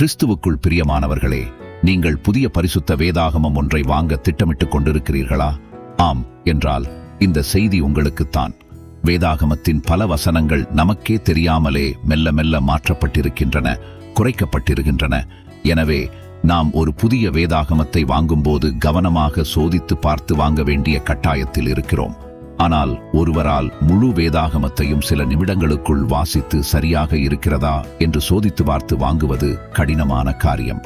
கிறிஸ்துவுக்குள் பிரியமானவர்களே நீங்கள் புதிய பரிசுத்த வேதாகமம் ஒன்றை வாங்க திட்டமிட்டுக் கொண்டிருக்கிறீர்களா? ஆம் என்றால் இந்த செய்தி உங்களுக்குத்தான். வேதாகமத்தின் பல வசனங்கள் நமக்கே தெரியாமலே மெல்ல மெல்ல மாற்றப்பட்டிருக்கின்றன குறைக்கப்பட்டிருக்கின்றன. எனவே நாம் ஒரு புதிய வேதாகமத்தை வாங்கும்போது கவனமாக சோதித்து பார்த்து வாங்க வேண்டிய கட்டாயத்தில் இருக்கிறோம். ஆனால் ஒருவரால் முழு வேதாகமத்தையும் சில நிமிடங்களுக்குள் வாசித்து சரியாக இருக்கிறதா என்று சோதித்து பார்த்து வாங்குவது கடினமான காரியம்.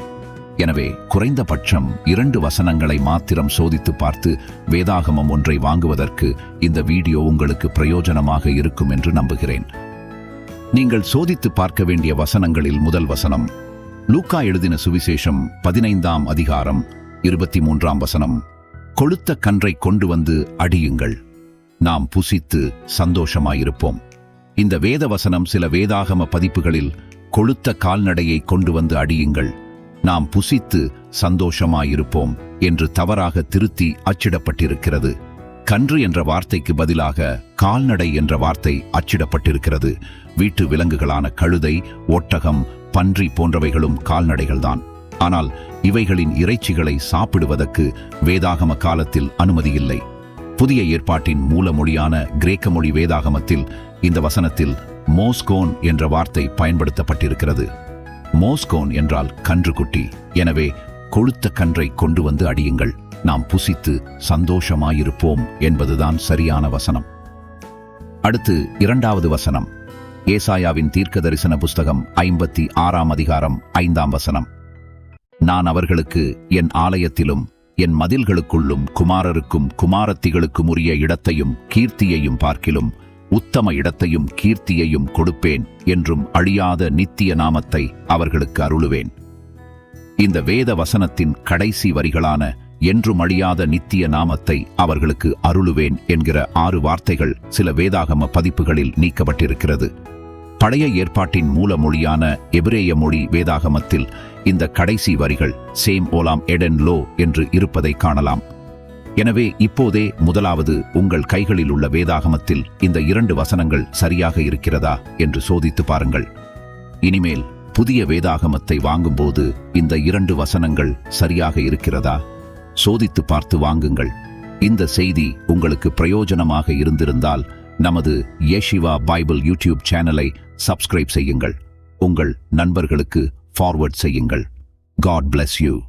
எனவே குறைந்தபட்சம் இரண்டு வசனங்களை மாத்திரம் சோதித்து பார்த்து வேதாகமம் ஒன்றை வாங்குவதற்கு இந்த வீடியோ உங்களுக்கு பிரயோஜனமாக இருக்கும் என்று நம்புகிறேன். நீங்கள் சோதித்து பார்க்க வேண்டிய வசனங்களில் முதல் வசனம் லூக்கா எழுதின சுவிசேஷம் பதினைந்தாம் அதிகாரம் இருபத்தி மூன்றாம் வசனம் கொளுத்த கன்றை கொண்டு வந்து அடியுங்கள். நாம் புசித்து சந்தோஷமாயிருப்போம். இந்த வேத வசனம் சில வேதாகம பதிப்புகளில் கொளுத்த கால்நடையை கொண்டு வந்து அடியுங்கள். நாம் புசித்து சந்தோஷமாயிருப்போம் என்று தவறாக திருத்தி அச்சிடப்பட்டிருக்கிறது. கன்று என்ற வார்த்தைக்கு பதிலாக கால்நடை என்ற வார்த்தை அச்சிடப்பட்டிருக்கிறது. வீட்டு விலங்குகளான கழுதை ஒட்டகம் பன்றி போன்றவைகளும் கால்நடைகள்தான். ஆனால் இவைகளின் இறைச்சிகளை சாப்பிடுவதற்கு வேதாகம காலத்தில் அனுமதியில்லை. புதிய ஏற்பாட்டின் மூல மொழியான கிரேக்க மொழி வேதாகமத்தில் இந்த வசனத்தில் மோஸ்கோன் என்ற வார்த்தை பயன்படுத்தப்பட்டிருக்கிறது. மோஸ்கோன் என்றால் கன்றுக்குட்டி. எனவே கொழுத்த கன்றை கொண்டு வந்து அடியுங்கள். நாம் புசித்து சந்தோஷமாயிருப்போம் என்பதுதான் சரியான வசனம். அடுத்து இரண்டாவது வசனம். ஏசாயாவின் தீர்க்க தரிசன புஸ்தகம் ஐம்பத்தி ஆறாம் அதிகாரம் ஐந்தாம் வசனம். நான் அவர்களுக்கு என் ஆலயத்திலும் என் மதில்களுக்குள்ளும் குமாரருக்கும் குமாரத்திகளுக்கும் உரிய இடத்தையும் கீர்த்தியையும் பார்க்கிலும் உத்தம இடத்தையும் கீர்த்தியையும் கொடுப்பேன் என்றும் அழியாத நித்திய நாமத்தை அவர்களுக்கு அருளுவேன். இந்த வேத வசனத்தின் கடைசி வரிகளான என்றும் அழியாத நித்திய நாமத்தை அவர்களுக்கு அருளுவேன் என்கிற ஆறு வார்த்தைகள் சில வேதாகம பதிப்புகளில் நீக்கப்பட்டிருக்கிறது. பழைய ஏற்பாட்டின் மூல மொழியான எபிரேய மொழி வேதாகமத்தில் இந்த கடைசி வரிகள் சேம் ஓலாம் எடன் லோ என்று இருப்பதை காணலாம். எனவே இப்போதே முதலாவது உங்கள் கைகளில் உள்ள வேதாகமத்தில் இந்த இரண்டு வசனங்கள் சரியாக இருக்கிறதா என்று சோதித்து பாருங்கள். இனிமேல் புதிய வேதாகமத்தை வாங்கும்போது இந்த இரண்டு வசனங்கள் சரியாக இருக்கிறதா? சோதித்து பார்த்து வாங்குங்கள். இந்த செய்தி உங்களுக்கு பிரயோஜனமாக இருந்திருந்தால் நமது யேஷிவா பைபிள் யூடியூப் சேனலை சப்ஸ்கிரைப் செய்யுங்கள். உங்கள் நண்பர்களுக்கு ஃபார்வர்ட் செய்யுங்கள். God bless you